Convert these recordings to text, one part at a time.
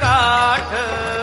गाठ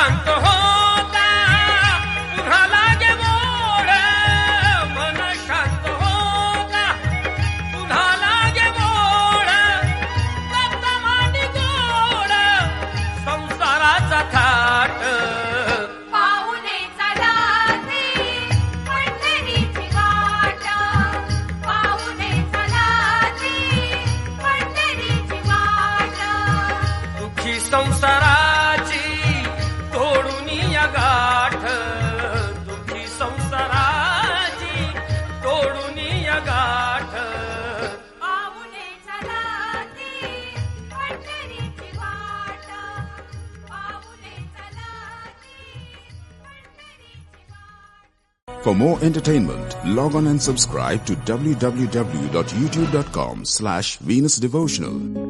the whole. For more entertainment, log on and subscribe to www.youtube.com slash Venus Devotional.